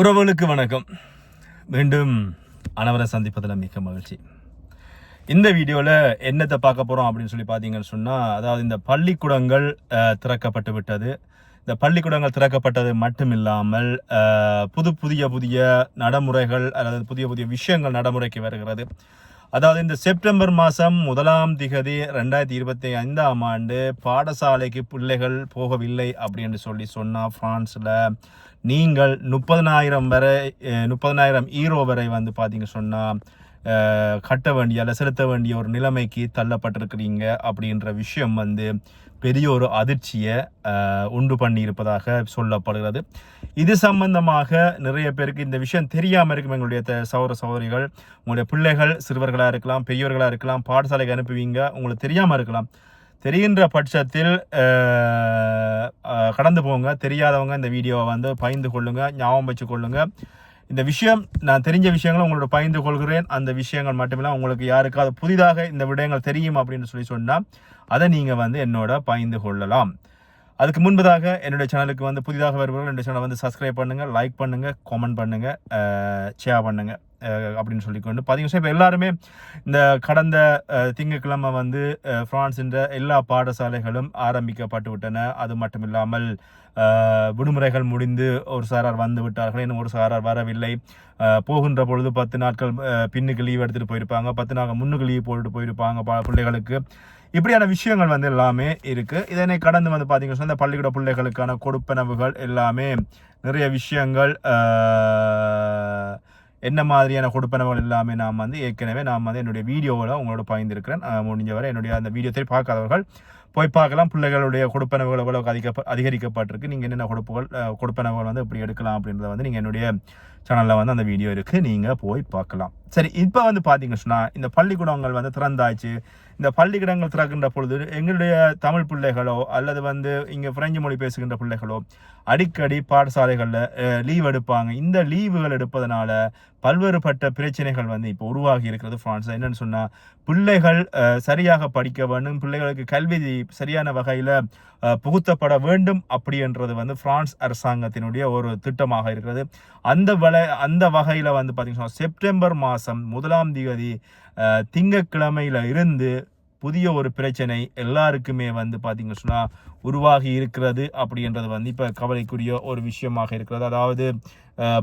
உறவுகளுக்கு வணக்கம். மீண்டும் அனைவரை சந்திப்பதில் மிக்க மகிழ்ச்சி. இந்த வீடியோவில் என்னத்தை பார்க்க போகிறோம் அப்படின்னு சொல்லி பார்த்தீங்கன்னு சொன்னால் அதாவது இந்த பள்ளிக்கூடங்கள் திறக்கப்பட்டு விட்டது. இந்த பள்ளிக்கூடங்கள் திறக்கப்பட்டது மட்டும் இல்லாமல் புது புதிய புதிய நடைமுறைகள் அல்லது புதிய புதிய விஷயங்கள் நடைமுறைக்கு வருகிறது. அதாவது இந்த செப்டம்பர் மாதம் முதலாம் திகதி ரெண்டாயிரத்தி இருபத்தி ஐந்தாம் ஆண்டு பாடசாலைக்கு பிள்ளைகள் போகவில்லை அப்படின்னு சொல்லி சொன்னால் ஃப்ரான்ஸில் நீங்கள் முப்பதனாயிரம் வரை முப்பதனாயிரம் ஈரோ வரை வந்து பார்த்தீங்க சொன்னால் கட்ட வேண்டிய அல்ல செலுத்த வேண்டிய ஒரு நிலைமைக்கு தள்ளப்பட்டிருக்கிறீங்க அப்படின்ற விஷயம் வந்து பெரிய ஒரு அதிர்ச்சியை உண்டு பண்ணியிருப்பதாக சொல்லப்படுகிறது. இது சம்பந்தமாக நிறைய பேருக்கு இந்த விஷயம் தெரியாமல் இருக்கும் எங்களுடைய த- சௌதரிகள் உங்களுடைய பிள்ளைகள் சிறுவர்களாக இருக்கலாம் பெரியவர்களாக இருக்கலாம் பாடசாலைக்கு அனுப்புவீங்க உங்களுக்கு தெரியாமல் இருக்கலாம். தெரிகின்ற பட்சத்தில் கடந்து போங்க. தெரியாதவங்க இந்த வீடியோவை வந்து பகிர்ந்து கொள்ளுங்கள் ஞாபகம் வச்சு கொள்ளுங்கள் இந்த விஷயம் நான் தெரிஞ்ச விஷயங்களை உங்களோட பகிர்ந்து கொள்கிறேன். அந்த விஷயங்கள் மட்டுமில்ல உங்களுக்கு யாருக்காவது புதிதாக இந்த விடயங்கள் தெரியும் அப்படின்னு சொல்லி சொன்னால் அதை நீங்கள் வந்து என்னோட பகிர்ந்து கொள்ளலாம். அதுக்கு முன்பதாக என்னுடைய சேனலுக்கு வந்து புதிதாக வருபவர்கள் என்னுடைய சேனலை வந்து சப்ஸ்கிரைப் பண்ணுங்கள் லைக் பண்ணுங்கள் கமெண்ட் பண்ணுங்கள் ஷேர் பண்ணுங்கள் அப்படின்னு சொல்லிக்கொண்டு பார்த்தீங்கன்னா இப்போ எல்லாருமே இந்த கடந்த அஹ், திங்கட்கிழமை வந்து ஃப்ரான்ஸின்ற எல்லா பாடசாலைகளும் ஆரம்பிக்கப்பட்டு விட்டன. அது மட்டும் இல்லாமல் விடுமுறைகள் முடிந்து ஒரு சாரார் வந்து விட்டார்கள். இன்னும் ஒரு சாரார் வரவில்லை. போகின்ற பொழுது பத்து நாட்கள் பின்னுக்கு லீவ் எடுத்துகிட்டு போயிருப்பாங்க. பத்து நாட்கள் முன்னுக்கு லீவ் போட்டுட்டு போயிருப்பாங்க பிள்ளைகளுக்கு. இப்படியான விஷயங்கள் வந்து எல்லாமே இருக்குது இதனை கடந்து வந்து பார்த்தீங்கன்னா சொன்னா, இந்த பள்ளிக்கூட பிள்ளைகளுக்கான கொடுப்பனவுகள் எல்லாமே நிறைய விஷயங்கள் என்ன மாதிரியான கொடுப்பனவுகள் எல்லாமே நாம் வந்து ஏற்கனவே நான் வந்து என்னுடைய வீடியோவில் உங்களோட பகிர்ந்திருக்கிறேன். முடிஞ்ச முடிஞ்சவரை என்னுடைய அந்த வீடியோத்தை பார்க்காதவர்கள் போய் பார்க்கலாம். பிள்ளைகளுடைய கொடுப்பனவுகள் எவ்வளவு அதிக அதிகரிக்கப்பட்டிருக்கு நீங்கள் என்னென்ன கொடுப்புகள் கொடுப்பனவுகள் வந்து எப்படி எடுக்கலாம் அப்படின்றத வந்து நீங்கள் என்னுடைய சேனலில் வந்து அந்த வீடியோ இருக்குது நீங்கள் போய் பார்க்கலாம். சரி இப்போ வந்து பார்த்தீங்கன்னா இந்த பள்ளிக்கூடங்கள் வந்து திறந்தாச்சு. இந்த பள்ளிக்கிடங்கள் திறக்கின்ற பொழுது எங்களுடைய தமிழ் பிள்ளைகளோ அல்லது வந்து இங்கே பிரெஞ்சு மொழி பேசுகின்ற பிள்ளைகளோ அடிக்கடி பாடசாலைகளில் லீவ் எடுப்பாங்க. இந்த லீவுகள் எடுப்பதனால பல்வேறுபட்ட பிரச்சனைகள் வந்து இப்போ உருவாகி இருக்கிறது. ஃப்ரான்ஸ் என்னன்னு சொன்னால் பிள்ளைகள் சரியாக படிக்க வேண்டும். பிள்ளைகளுக்கு கல்வி சரியான வகையில் புகுத்தப்பட வேண்டும். அப்படின்றது வந்து பிரான்ஸ் அரசாங்கத்தினுடைய ஒரு திட்டமாக இருக்கிறது. அந்த வலை அந்த வகையில் வந்து பார்த்தீங்கன்னா செப்டம்பர் மாதம் முதலாம் தேதி திங்கக்கிழமையில் இருந்து புதிய ஒரு பிரச்சனை எல்லாருக்குமே வந்து பார்த்திங்க சொன்னால் உருவாகி இருக்கிறது. அப்படின்றது வந்து இப்போ கவலைக்குரிய ஒரு விஷயமாக இருக்கிறது. அதாவது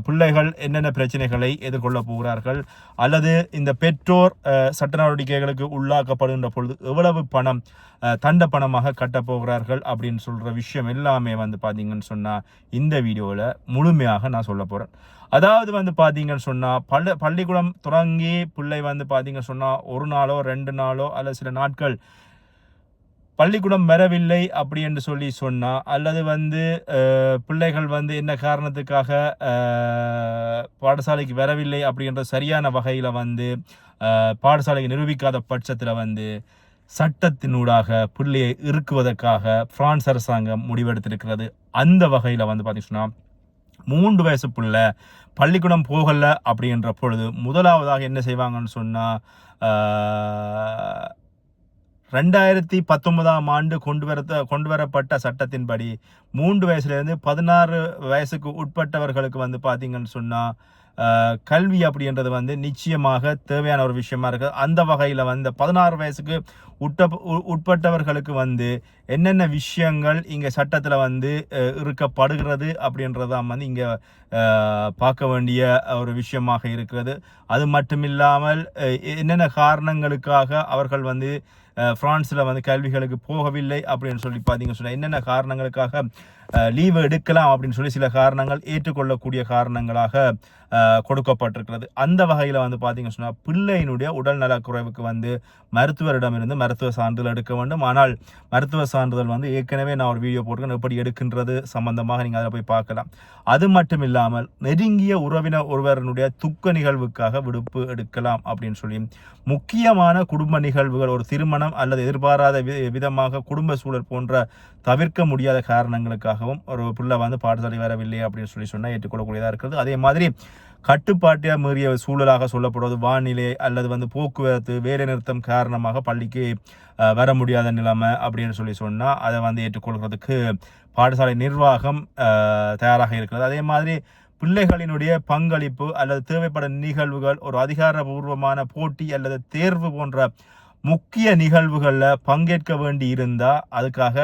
பிள்ளைகள் என்னென்ன பிரச்சனைகளை எதிர்கொள்ள போகிறார்கள் அல்லது இந்த பெற்றோர் சட்ட நடவடிக்கைகளுக்கு உள்ளாக்கப்படுகின்ற பொழுது எவ்வளவு பணம் தண்ட பணமாக கட்டப் போகிறார்கள் அப்படின்னு சொல்கிற விஷயம் எல்லாமே வந்து பார்த்தீங்கன்னு சொன்னால் இந்த வீடியோவில் முழுமையாக நான் சொல்ல போகிறேன் அதாவது வந்து பார்த்தீங்கன்னு சொன்னால் பள்ளி பள்ளிக்கூடம் தொடங்கி பிள்ளை வந்து பார்த்தீங்க சொன்னால் ஒரு நாளோ ரெண்டு நாளோ அல்லது சில நாட்கள் பள்ளிக்கூடம் வரவில்லை அப்படி என்று சொல்லி சொன்னால் அல்லது வந்து பிள்ளைகள் வந்து என்ன காரணத்துக்காக பாடசாலைக்கு வரவில்லை அப்படின்ற சரியான வகையில் வந்து பாடசாலைக்கு நிரூபிக்காத பட்சத்தில் வந்து சட்டத்தினூடாக பிள்ளையை இறுக்குவதற்காக பிரான்ஸ் அரசாங்கம் முடிவெடுத்திருக்கிறது. அந்த வகையில் வந்து பார்த்திங்கன்னா மூன்று வயசு பிள்ளை பள்ளிக்கூடம் போகலை அப்படின்ற பொழுது முதலாவதாக என்ன செய்வாங்கன்னு சொன்னால் ரெண்டாயிரத்தி பத்தொன்பதாம் ஆண்டு கொண்டு வரத்த கொண்டு வரப்பட்ட சட்டத்தின்படி மூன்று வயசுலேருந்து பதினாறு வயசுக்கு உட்பட்டவர்களுக்கு வந்து பார்த்திங்கன்னு சொன்னால் கல்வி அப்படின்றது வந்து நிச்சயமாக தேவையான ஒரு விஷயமா இருக்குது அந்த வகையில் வந்து பதினாறு வயசுக்கு உட்ட உ- உட்பட்டவர்களுக்கு வந்து என்னென்ன விஷயங்கள் இங்கே சட்டத்தில் வந்து இருக்கப்படுகிறது அப்படின்றதான் வந்து இங்கே பார்க்க வேண்டிய ஒரு விஷயமாக இருக்கிறது. அது மட்டும் இல்லாமல் என்னென்ன காரணங்களுக்காக அவர்கள் வந்து ஃப்ரான்ஸில் வந்து கல்விகளுக்கு போகவில்லை அப்படின்னு சொல்லி பார்த்தீங்க சொன்னால் என்னென்ன காரணங்களுக்காக லீவு எடுக்கலாம் அப்படின்னு சொல்லி சில காரணங்கள் ஏற்றுக்கொள்ளக்கூடிய காரணங்களாக கொடுக்கப்பட்டிருக்கிறது. அந்த வகையில் வந்து பார்த்தீங்க சொன்னால் பிள்ளையினுடைய உடல் நலக்குறைவுக்கு வந்து மருத்துவரிடமிருந்து மருத்துவ சான்றிதழ் எடுக்க வேண்டும். ஆனால் மருத்துவ சான்றிதழ் வந்து ஏற்கனவே நான் ஒரு வீடியோ போட்டிருக்கேன். எப்படி எடுக்கின்றது சம்பந்தமாக நீங்கள் அதில் போய் பார்க்கலாம். அது மட்டும் இல்லாமல் நெருங்கிய உறவினர் ஒருவரனுடைய துக்க நிகழ்வுக்காக விடுப்பு எடுக்கலாம் அப்படின்னு சொல்லி முக்கியமான குடும்ப நிகழ்வுகள் ஒரு அவமானம் அல்லது எதிர்பாராத விதமாக குடும்ப சூழல் போன்ற தவிர்க்க முடியாத காரணங்களுக்காகவும் ஒரு பிள்ளை வந்து பாடசாலை வரவில்லை அப்படின்னு சொல்லி சொன்னால் ஏற்றுக்கொள்ளக்கூடியதாக இருக்கிறது. அதே மாதிரி கட்டுப்பாட்டை மீறிய சூழலாக சொல்லப்படுவது வானிலை அல்லது வந்து போக்குவரத்து வேலை நிறுத்தம் காரணமாக பள்ளிக்கு வர முடியாத நிலைமை அப்படின்னு சொல்லி சொன்னால் அதை வந்து ஏற்றுக்கொள்கிறதுக்கு பாடசாலை நிர்வாகம் தயாராக இருக்கிறது. அதே மாதிரி பிள்ளைகளினுடைய பங்களிப்பு அல்லது தேவைப்படும் நிகழ்வுகள் ஒரு அதிகாரபூர்வமான போட்டி அல்லது தேர்வு போன்ற முக்கிய நிகழ்வுகளில் பங்கேற்க வேண்டி இருந்தால் அதுக்காக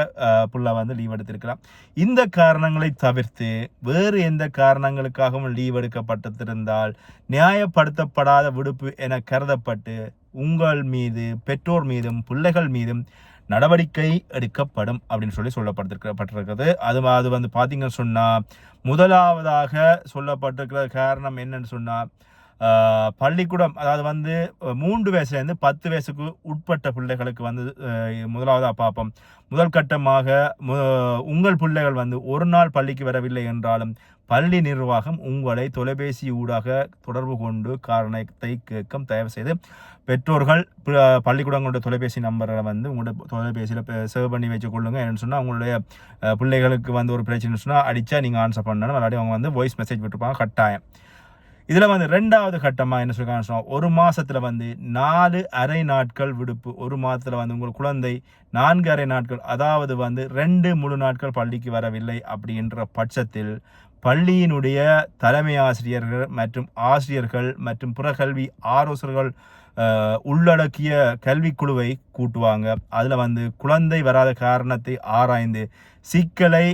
புள்ள வந்து லீவ் எடுத்திருக்கலாம். இந்த காரணங்களை தவிர்த்து வேறு எந்த காரணங்களுக்காகவும் லீவ் எடுக்கப்பட்டிருந்தால் நியாயப்படுத்தப்படாத விடுப்பு என கருதப்பட்டு உங்கள் மீது பெற்றோர் மீதும் பிள்ளைகள் மீதும் நடவடிக்கை எடுக்கப்படும் அப்படின்னு சொல்லி சொல்லப்பட்டிருக்கப்பட்டிருக்கிறது. அது அது வந்து பார்த்தீங்கன்னு சொன்னால் முதலாவதாக சொல்லப்பட்டிருக்கிற காரணம் என்னன்னு சொன்னால் பள்ளிக்கூடம் அதாவது வந்து மூன்று வயசுலேருந்து பத்து வயசுக்கு உட்பட்ட பிள்ளைகளுக்கு வந்து முதலாவதாக பார்ப்போம். முதல் கட்டமாக உங்கள் பிள்ளைகள் வந்து ஒரு நாள் பள்ளிக்கு வரவில்லை என்றாலும் பள்ளி நிர்வாகம் உங்களை தொலைபேசி ஊடாக தொடர்பு கொண்டு காரணத்தை கேட்கும் தயவு செய்து பெற்றோர்கள் பள்ளிக்கூடங்களுடைய பள்ளிக்கூடங்களோட தொலைபேசி நம்பரை வந்து உங்களோட தொலைபேசியில் சேவ் பண்ணி வச்சு கொள்ளுங்க என்னன்னு சொன்னால் உங்களுடைய பிள்ளைகளுக்கு வந்து ஒரு பிரச்சனை சொன்னால் அடித்தா நீங்கள் ஆன்சர் பண்ணணும். இல்லாட்டி அவங்க வந்து வாய்ஸ் மெசேஜ் விட்டுருப்பாங்க கட்டாயம். இதில் வந்து ரெண்டாவது கட்டமாக என்ன சொல்லிருக்காங்க ஒரு மாதத்தில் வந்து நாலு அரை நாட்கள் விடுப்பு. ஒரு மாதத்தில் வந்து உங்கள் குழந்தை நான்கு அரை நாட்கள் அதாவது வந்து ரெண்டு முழு நாட்கள் பள்ளிக்கு வரவில்லை அப்படின்ற பட்சத்தில் பள்ளியினுடைய தலைமை ஆசிரியர்கள் மற்றும் ஆசிரியர்கள் மற்றும் புறக்கல்வி ஆலோசகர்கள் உள்ளடக்கிய கல்விக்குழுவை கூட்டுவாங்க. அதில் வந்து குழந்தை வராத காரணத்தை ஆராய்ந்து சிக்கலை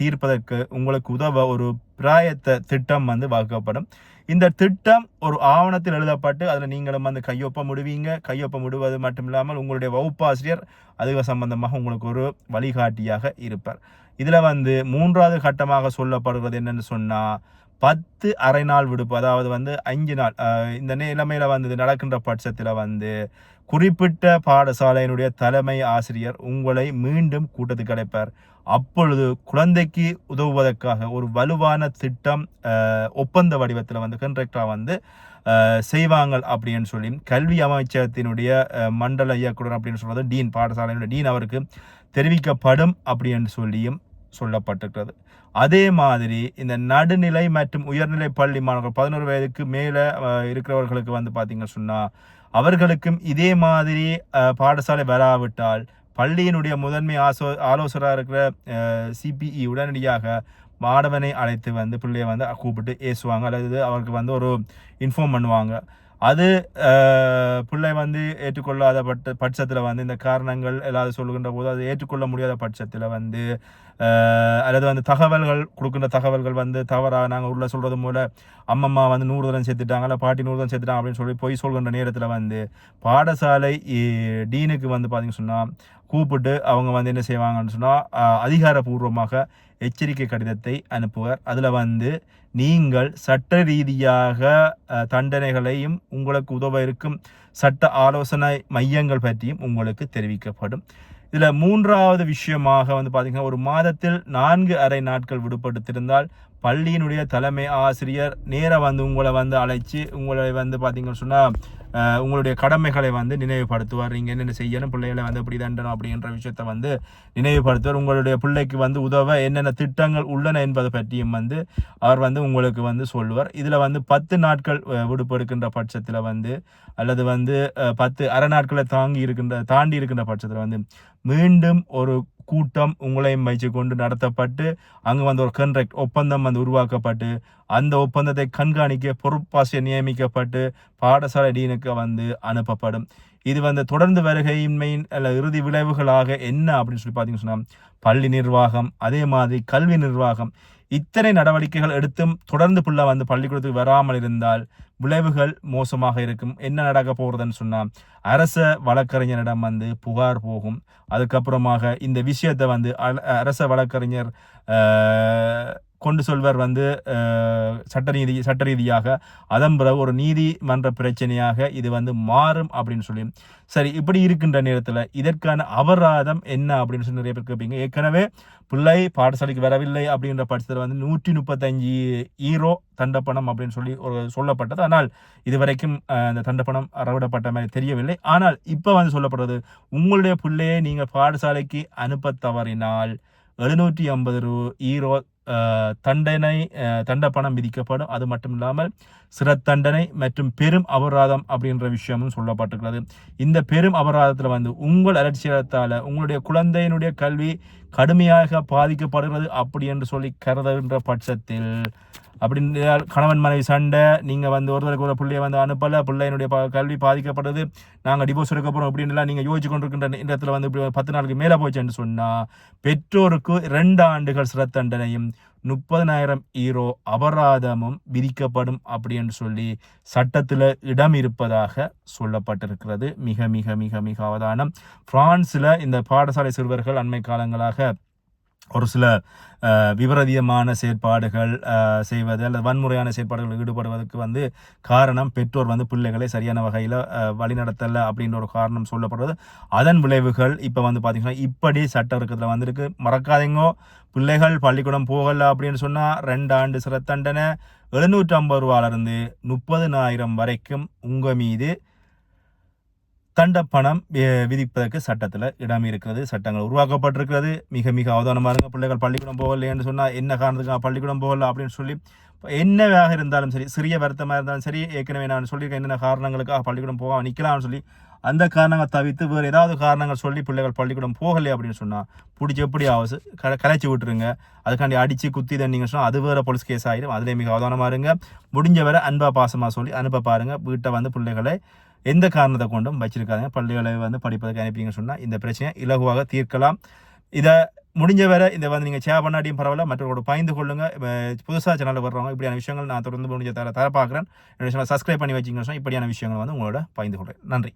தீர்ப்பதற்கு உங்களுக்கு உதவ ஒரு பிராயத்த திட்டம் வந்து வகுக்கப்படும். இந்த திட்டம் ஒரு ஆவணத்தில் எழுதப்பட்டு அதில் நீங்களும் வந்து கையொப்பம் விடுவீங்க கையொப்பம் விடுவது மட்டும் இல்லாமல் உங்களுடைய வகுப்பாசிரியர் அது சம்பந்தமாக உங்களுக்கு ஒரு வழிகாட்டியாக இருப்பார். இதில் வந்து மூன்றாவது கட்டமாக சொல்லப்படுகிறது என்னன்னு சொன்னால் பத்து அரை நாள் விடுப்பு அதாவது வந்து அஞ்சு நாள் இந்த நிலைமையில் வந்து நடக்கின்ற பட்சத்தில் வந்து குறிப்பிட்ட பாடசாலையினுடைய தலைமை ஆசிரியர் உங்களை மீண்டும் கூட்டத்துக்கு அழைப்பார். அப்பொழுது குழந்தைக்கு உதவுவதற்காக ஒரு வலுவான திட்டம் ஒப்பந்த வடிவத்தில் வந்து கண்ட்ராக்டாக வந்து செய்வாங்க அப்படின்னு சொல்லி கல்வி அமைச்சகத்தினுடைய மண்டல இயக்குனர் அப்படின்னு சொல்றது டீன் பாடசாலையினுடைய டீன் அவருக்கு தெரிவிக்கப்படும் அப்படின்னு சொல்லியும் சொல்லப்பட்டிருக்கிறது. அதே மாதிரி இந்த நடுநிலை மற்றும் உயர்நிலை பள்ளி மாணவர்கள் பதினோரு வயதுக்கு மேலே இருக்கிறவர்களுக்கு வந்து பார்த்தீங்கன்னு சொன்னால் அவர்களுக்கும் இதே மாதிரி பாடசாலை வராவிட்டால் பள்ளியினுடைய முதன்மை ஆசோ ஆலோசகராக இருக்கிற சிபிஇ உடனடியாக மாணவனை அழைத்து வந்து பிள்ளையை வந்து கூப்பிட்டு ஏசுவாங்க. அல்லது அவருக்கு வந்து ஒரு இன்ஃபார்ம் பண்ணுவாங்க. அது பிள்ளை வந்து ஏற்றுக்கொள்ளாத பட்ச பட்சத்தில் வந்து இந்த காரணங்கள் எல்லாரும் சொல்லுகின்ற போது அது ஏற்றுக்கொள்ள முடியாத பட்சத்தில் வந்து அல்லது வந்து தகவல்கள் கொடுக்கின்ற தகவல்கள் வந்து தவறாக நாங்கள் உள்ள சொல்கிறது போல் அம்மம்மா வந்து நூறு தரம் சேர்த்துட்டாங்க இல்லை பாட்டி நூறு தரம் சேர்த்துட்டாங்க அப்படின்னு சொல்லி போய் சொல்கின்ற நேரத்தில் வந்து பாடசாலை டீனுக்கு வந்து பார்த்திங்க சொன்னால் கூப்பிட்டு அவங்க வந்து என்ன செய்வாங்கன்னு சொன்னால் அதிகாரப்பூர்வமாக எச்சரிக்கை கடிதத்தை அனுப்புவார். அதில் வந்து நீங்கள் சட்ட ரீதியாக தண்டனைகளையும் உங்களுக்கு உதவ இருக்கும் சட்ட ஆலோசனை மையங்கள் பற்றியும் உங்களுக்கு தெரிவிக்கப்படும். இதில் மூன்றாவது விஷயமாக வந்து பார்த்திங்கன்னா ஒரு மாதத்தில் நான்கு அரை நாட்கள் விடுபடுத்திருந்தால் பள்ளியினுடைய தலைமை ஆசிரியர் நேராக வந்து உங்களை வந்து அழைச்சி உங்களை வந்து பார்த்திங்கன்னு சொன்னால் உங்களுடைய கடமைகளை வந்து நினைவுபடுத்துவார். நீங்கள் என்னென்ன செய்யணும் பிள்ளைகளை வந்து எப்படி தண்டணும் அப்படின்ற விஷயத்தை வந்து நினைவுபடுத்துவார். உங்களுடைய பிள்ளைக்கு வந்து உதவ என்னென்ன திட்டங்கள் உள்ளன என்பதை பற்றியும் வந்து அவர் வந்து உங்களுக்கு வந்து சொல்லுவார். இதில் வந்து பத்து நாட்கள் விடுப்பு எடுக்கின்ற பட்சத்தில் வந்து அல்லது வந்து பத்து அரை நாட்களை தாங்கி இருக்கின்ற தாண்டி இருக்கின்ற பட்சத்தில் வந்து மீண்டும் ஒரு கூட்டம் உங்களையும் வைச்சு கொண்டு நடத்தப்பட்டு அங்கே வந்து ஒரு கன்ட்ராக்ட் ஒப்பந்தம் வந்து உருவாக்கப்பட்டு அந்த ஒப்பந்தத்தை கண்காணிக்க பொறுப்பாசிரியர் நியமிக்கப்பட்டு பாடசாலை டீனுக்கு வந்து அனுப்பப்படும். இது வந்து தொடர்ந்து வருகையின்மையின் அல்ல இறுதி விளைவுகளாக என்ன அப்படின்னு சொல்லி பார்த்தீங்கன்னு சொன்னால் பள்ளி நிர்வாகம் அதே மாதிரி கல்வி நிர்வாகம். இத்தனை நடவடிக்கைகள் எடுத்தும் தொடர்ந்து பிள்ளை வந்து பள்ளிக்கூடத்துக்கு வராமல் இருந்தால் விளைவுகள் மோசமாக இருக்கும். என்ன நடக்க போகிறதுன்னு சொன்னால் அரச வழக்கறிஞரிடம் வந்து புகார் போகும். அதுக்கப்புறமாக இந்த விஷயத்தை வந்து அரச வழக்கறிஞர் கொண்டு சொல்வர் வந்து சட்ட நீதி சட்ட ரீதியாக அதன் பிறகு ஒரு நீதிமன்ற பிரச்சனையாக இது வந்து மாறும் அப்படின்னு சொல்லி. சரி இப்படி இருக்கின்ற நேரத்தில் இதற்கான அபராதம் என்ன அப்படின்னு சொல்லி நிறைய பேர் கேட்பீங்க ஏற்கனவே பிள்ளை பாடசாலைக்கு வரவில்லை அப்படின்ற பட்சத்தில் வந்து நூற்றி முப்பத்தஞ்சு ஈரோ தண்டப்பணம் அப்படின்னு சொல்லி ஒரு சொல்லப்பட்டது. ஆனால் இதுவரைக்கும் அந்த தண்டப்பணம் அறவிடப்பட்ட மாதிரி தெரியவில்லை. ஆனால் இப்போ வந்து சொல்லப்படுறது உங்களுடைய பிள்ளையை நீங்கள் பாடசாலைக்கு அனுப்ப தவறினால் எழுநூற்றி ஐம்பது ரூ ஈரோ தண்டனை தண்ட பணம் விதிக்கப்படும். அது மட்டும் இல்லாமல் சிற தண்டனை மற்றும் பெரும் அபராதம் அப்படின்ற விஷயமும் சொல்லப்பட்டிருக்கிறது. இந்த பெரும் அபராதத்தில் வந்து உங்கள் அலட்சியத்தால் உங்களுடைய குழந்தையினுடைய கல்வி கடுமையாக பாதிக்கப்படுகிறது அப்படி என்று சொல்லி கருதுகின்ற பட்சத்தில். அப்படின்னு கணவன் மனைவி சண்டை நீங்கள் வந்து ஒருத்தருக்கு ஒரு பிள்ளையை வந்து அனுப்பலை பிள்ளையினுடைய ப கல்வி பாதிக்கப்படுது நாங்கள் டிவோர்ஸ் எடுக்க போகிறோம் அப்படின்லாம் நீங்கள் யோசிச்சு கொண்டிருக்கின்ற நேரத்தில் வந்து இப்படி பத்து நாளுக்கு மேலே போச்சுன்னு சொன்னால் பெற்றோருக்கு ரெண்டு ஆண்டுகள் சிறை தண்டனையும் முப்பதனாயிரம் ஈரோ அபராதமும் விதிக்கப்படும் அப்படின்னு சொல்லி சட்டத்தில் இடம் இருப்பதாக சொல்லப்பட்டிருக்கிறது. மிக மிக மிக மிக அவதானம். பிரான்ஸில் இந்த பாடசாலை சிறுவர்கள் அண்மை காலங்களாக ஒரு சில அஹ், விபரீதமான செயற்பாடுகள் செய்வது அல்லது வன்முறையான செயற்பாடுகளில் ஈடுபடுவதற்கு வந்து காரணம் பெற்றோர் வந்து பிள்ளைகளை சரியான வகையில் வழிநடத்தலை அப்படின்ற ஒரு காரணம் சொல்லப்படுறது அதன் விளைவுகள் இப்போ வந்து பார்த்திங்கன்னா இப்படி சட்ட இருக்கிறதுல வந்திருக்கு. மறக்காதீங்கோ. பிள்ளைகள் பள்ளிக்கூடம் போகலை அப்படின்னு சொன்னால் ரெண்டு ஆண்டு சிறை தண்டனை எழுநூற்றி ஐம்பது ரூபாயிலிருந்து முப்பதுனாயிரம் வரைக்கும் உங்கள் மீது தண்ட பணம் விதிப்பதற்கு சட்டத்தில் இடம் இருக்கிறது சட்டங்கள் உருவாக்கப்பட்டிருக்கிறது. மிக மிக அவதானமாக இருங்க பிள்ளைகள் பள்ளிக்கூடம் போகலைன்னு சொன்னால் என்ன காரணத்துக்கு பள்ளிக்கூடம் போகல அப்படின்னு சொல்லி என்னவாக இருந்தாலும் சரி சிறிய வருத்தமாக இருந்தாலும் சரி ஏற்கனவே நான் சொல்லியிருக்கேன் என்னென்ன காரணங்களுக்காக பள்ளிக்கூடம் போக நிற்கலாம்னு சொல்லி அந்த காரணங்களை தவிர்த்து வேறு ஏதாவது காரணங்கள் சொல்லி பிள்ளைகள் பள்ளிக்கூடம் போகலை அப்படின்னு சொன்னால் பிடிச்சி எப்படி ஆகுது க கலைச்சி விட்டுருங்க. அதுக்காண்டி அடித்து குத்தி தண்ணீங்க சொன்னால் அது வேறு போலீஸ் கேஸ் ஆகிடும் அதிலே மிக அவதானமாக இருங்க. முடிஞ்ச வரை அன்பா பாசமாக சொல்லி அனுப்ப பாருங்கள் வீட்டை வந்து பிள்ளைகளை எந்த காரணத்தை கொண்டும் வச்சிருக்காங்க பள்ளிகளை வந்து படிப்பதற்கு அனுப்பிங்கன்னு சொன்னால் இந்த பிரச்சனையை இலகுவாக தீர்க்கலாம். இதை முடிஞ்ச வரை இதை வந்து நீங்கள் ஷேர் பண்ணாட்டியும் பரவாயில்ல. மற்றவர்களோட பயந்து கொள்ளுங்க. புதுசாக சேனலில் வர்றவங்க இப்படியான விஷயங்கள் நான் தொடர்ந்து முடிஞ்ச தர தர பார்க்குறேன் என்னோட சேனல் சப்ஸ்கிரைப் பண்ணி வச்சிங்க சொன்னால் இப்படியான விஷயங்கள் வந்து உங்களோட பயந்து கொள்கிறேன். நன்றி.